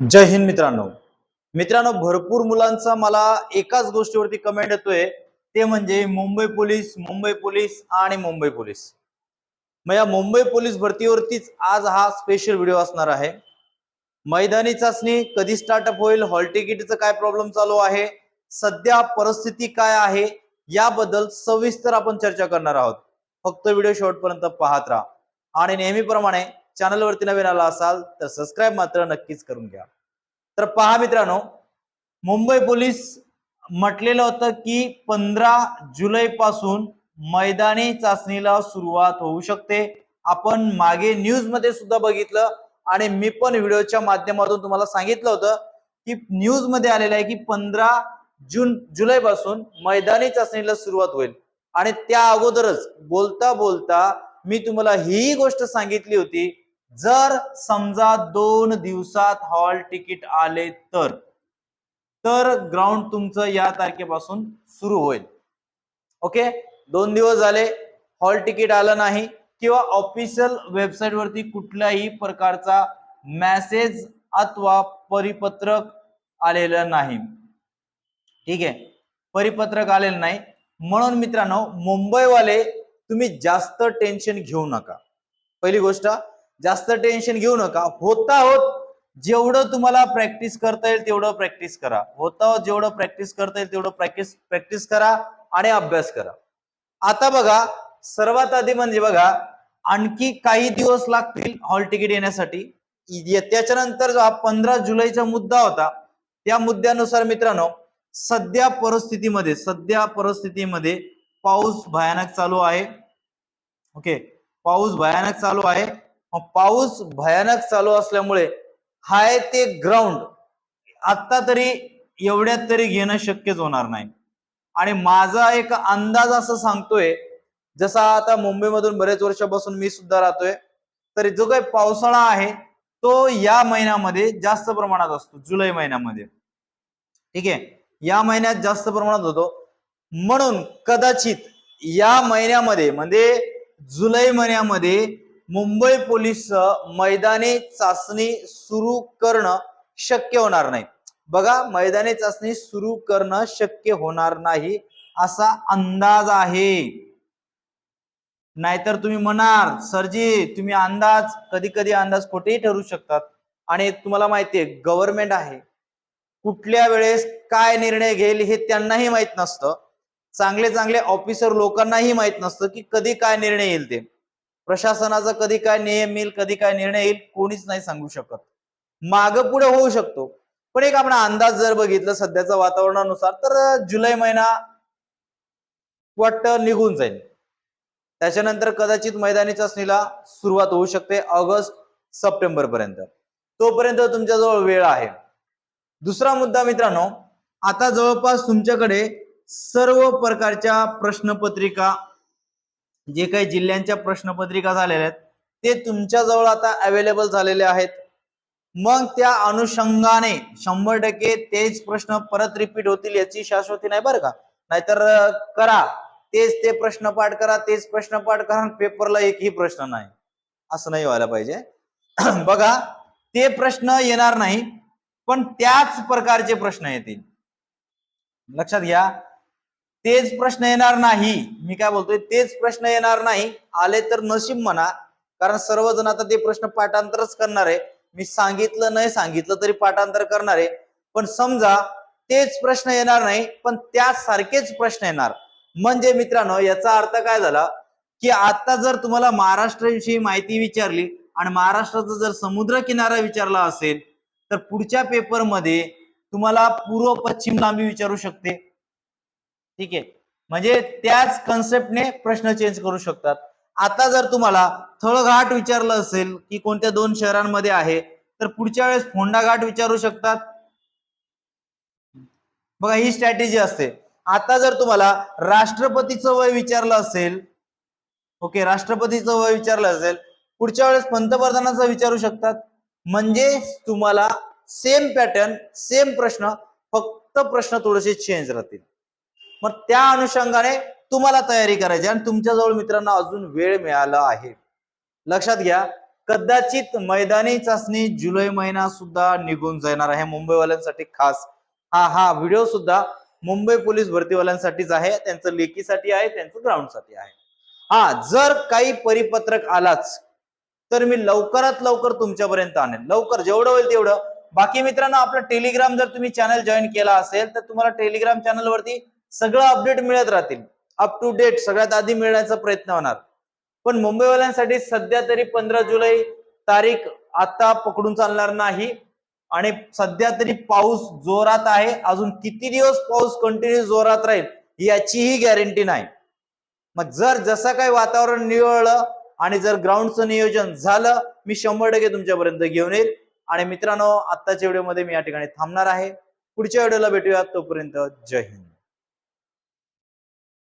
जय हिंद मित्रांनो. मित्रांनो भरपूर मुलांचा मला एकाच गोष्टीवरती कमेंट येतोय. ते म्हणजे मुंबई पोलीस मुंबई पोलीस आणि मुंबई पोलीस. मग या मुंबई पोलीस भरतीवरतीच आज हा स्पेशल व्हिडिओ असणार आहे. मैदानी चाचणी कधी स्टार्टअप होईल हॉल तिकीटचं काय प्रॉब्लेम चालू आहे सध्या परिस्थिती काय आहे याबद्दल सविस्तर आपण चर्चा करणार आहोत. फक्त व्हिडिओ शेवटपर्यंत पाहत राहा. आणि नेहमीप्रमाणे चॅनलवरती नवीन आला असाल तर सबस्क्राईब मात्र नक्कीच करून घ्या. तर पहा मित्रांनो मुंबई पोलीस म्हटलेलं होतं की पंधरा जुलै पासून मैदानी चाचणीला सुरुवात होऊ शकते. आपण मागे न्यूजमध्ये सुद्धा बघितलं आणि मी पण व्हिडिओच्या माध्यमातून तुम्हाला सांगितलं होतं की न्यूजमध्ये आलेलं आहे की पंधरा जून जुलै पासून मैदानी चाचणीला सुरुवात होईल. आणि त्या अगोदरच बोलता बोलता मी तुम्हाला ही गोष्ट सांगितली होती जर समजा दोन दिवसात हॉल तिकीट आले तर तर ग्राउंड तुमचं या तारखेपासून सुरू होईल. ओके? दोन दिवस झाले हॉल तिकीट आलं नाही किंवा ऑफिशियल वेबसाईट वरती कुठल्याही प्रकारचा मेसेज अथवा परिपत्रक आलेलं नाही. ठीक आहे? परिपत्रक आलेलं नाही. म्हणून मित्रांनो मुंबईवाले तुम्ही जास्त टेन्शन घेऊ नका. पहिली गोष्ट जास्त टेन्शन घेऊ नका. होता होत जेवढं तुम्हाला प्रॅक्टिस करता येईल तेवढं प्रॅक्टिस करा. होता होत जेवढं प्रॅक्टिस करता येईल तेवढं प्रॅक्टिस प्रॅक्टिस करा आणि अभ्यास करा. आता बघा सर्वात आधी म्हणजे बघा आणखी काही दिवस लागतील हॉल तिकीट येण्यासाठी. त्याच्यानंतर जो हा पंधरा जुलैचा मुद्दा होता त्या मुद्द्यानुसार मित्रांनो सध्या परिस्थितीमध्ये सध्या परिस्थितीमध्ये पाऊस भयानक चालू आहे. ओके पाऊस भयानक चालू आहे. पाऊस भयानक चालू असल्यामुळे हाय ते ग्राउंड आत्ता तरी एवढ्यात तरी घेणं शक्यच होणार नाही. आणि माझा एक अंदाज असं सांगतोय जसा आता मुंबईमधून बरेच वर्षापासून मी सुद्धा राहतोय तरी जो काही पावसाळा आहे तो या महिन्यामध्ये जास्त प्रमाणात असतो जुलै महिन्यामध्ये. ठीक आहे? या महिन्यात जास्त प्रमाणात होतो. म्हणून कदाचित या महिन्यामध्ये म्हणजे जुलै महिन्यामध्ये मुंबई पोलीस मैदानी चाचणी सुरू करणं शक्य होणार नाही. बघा मैदानी चाचणी सुरू करणं शक्य होणार नाही असा अंदाज आहे. नाहीतर तुम्ही म्हणाल सरजी तुम्ही अंदाज कधी कधी अंदाज खोटेही ठरू शकतात. आणि तुम्हाला माहितीये गव्हर्नमेंट आहे. कुठल्या वेळेस काय निर्णय घेईल हे त्यांनाही माहीत नसतं. चांगले चांगले ऑफिसर लोकांनाही माहीत नसतं की कधी काय निर्णय येईल ते. प्रशासनाचा कधी काय नियम येईल कधी काय निर्णय येईल कोणीच नाही सांगू शकत. माग पुढे होऊ शकतो. पण एक आपण अंदाज जर बघितलं सध्याच्या वातावरणानुसार तर जुलै महिना वाटतं निघून जाईल. त्याच्यानंतर कदाचित मैदानी चाचणीला सुरुवात होऊ शकते ऑगस्ट सप्टेंबर पर्यंत. तोपर्यंत तुमच्याजवळ वेळ आहे. दुसरा मुद्दा मित्रांनो आता जवळपास तुमच्याकडे सर्व प्रकारच्या प्रश्नपत्रिका जे काही जिल्ह्यांच्या प्रश्नपत्रिका झालेल्या आहेत ते तुमच्या जवळ आता अवेलेबल झालेले आहेत. मग त्या अनुषंगाने शंभर टक्के तेच प्रश्न परत रिपीट होतील याची शाश्वती नाही बरं का? नाहीतर करा. तेच ते प्रश्न पाठ करा तेच प्रश्न पाठ करा पेपरला एकही प्रश्न नाही. असं नाही व्हायला पाहिजे. बघा ते प्रश्न येणार नाही पण त्याच प्रकारचे प्रश्न येतील. लक्षात घ्या. तेच प्रश्न येणार नाही. मी काय बोलतोय? तेच प्रश्न येणार नाही. आले तर नशीब म्हणा. कारण सर्वजण आता ते प्रश्न पाठांतरच करणार आहे. मी सांगितलं नाही सांगितलं तरी पाठांतर करणार आहे. पण समजा तेच प्रश्न येणार नाही पण त्यासारखेच प्रश्न येणार. म्हणजे मित्रांनो याचा अर्थ काय झाला? की आता जर तुम्हाला महाराष्ट्राविषयी माहिती विचारली आणि महाराष्ट्राचा जर समुद्र किनारा विचारला असेल तर पुढच्या पेपरमध्ये तुम्हाला पूर्व पश्चिम लांबी विचारू शकते. ठीक आहे? म्हणजे त्याच कन्सेप्टने प्रश्न चेंज करू शकतात. आता जर तुम्हाला थळघाट विचारलं असेल की कोणत्या दोन शहरांमध्ये आहे तर पुढच्या वेळेस फोंडा घाट विचारू शकतात. बघा ही स्ट्रॅटेजी असते. आता जर तुम्हाला राष्ट्रपतीचं वय विचारलं असेल ओके राष्ट्रपतीचं वय विचारलं असेल पुढच्या वेळेस पंतप्रधानाचं विचारू शकतात. म्हणजे तुम्हाला सेम पॅटर्न सेम प्रश्न फक्त प्रश्न थोडेसे चेंज राहतील. मग त्या अनुषंगाने तुम्हाला तयारी करायची आणि तुमच्याजवळ मित्रांना अजून वेळ मिळाला आहे. लक्षात घ्या कदाचित मैदानी चाचणी जुलै महिना सुद्धा निघून जाणार आहे. मुंबईवाल्यांसाठी खास हा हा व्हिडिओ सुद्धा मुंबई पोलीस भरतीवाल्यांसाठीच आहे. त्यांचं लेखीसाठी आहे त्यांचं ग्राउंडसाठी आहे. हा जर काही परिपत्रक आलाच तर मी लवकरात लवकर तुमच्यापर्यंत आणेल लवकर जेवढं होईल तेवढं. बाकी मित्रांनो आपलं टेलिग्राम जर तुम्ही चॅनल जॉईन केला असेल तर तुम्हाला टेलिग्राम चॅनलवरती सगळं अपडेट मिळत राहतील. अप टू डेट सगळ्यात आधी मिळण्याचा प्रयत्न होणार. पण मुंबईवाल्यांसाठी सध्या तरी पंधरा जुलै तारीख आता पकडून चालणार नाही. आणि सध्या तरी पाऊस जोरात आहे. अजून किती दिवस पाऊस कंटिन्यू जोरात राहील याचीही गॅरंटी नाही. मग जर जसं काही वातावरण निवळलं आणि जर ग्राउंडचं नियोजन झालं मी शंभर टक्के तुमच्यापर्यंत घेऊन येईल. आणि मित्रांनो आत्ताच्या व्हिडिओमध्ये मी या ठिकाणी थांबणार आहे. पुढच्या व्हिडिओला भेटूया. तोपर्यंत जय हिंद.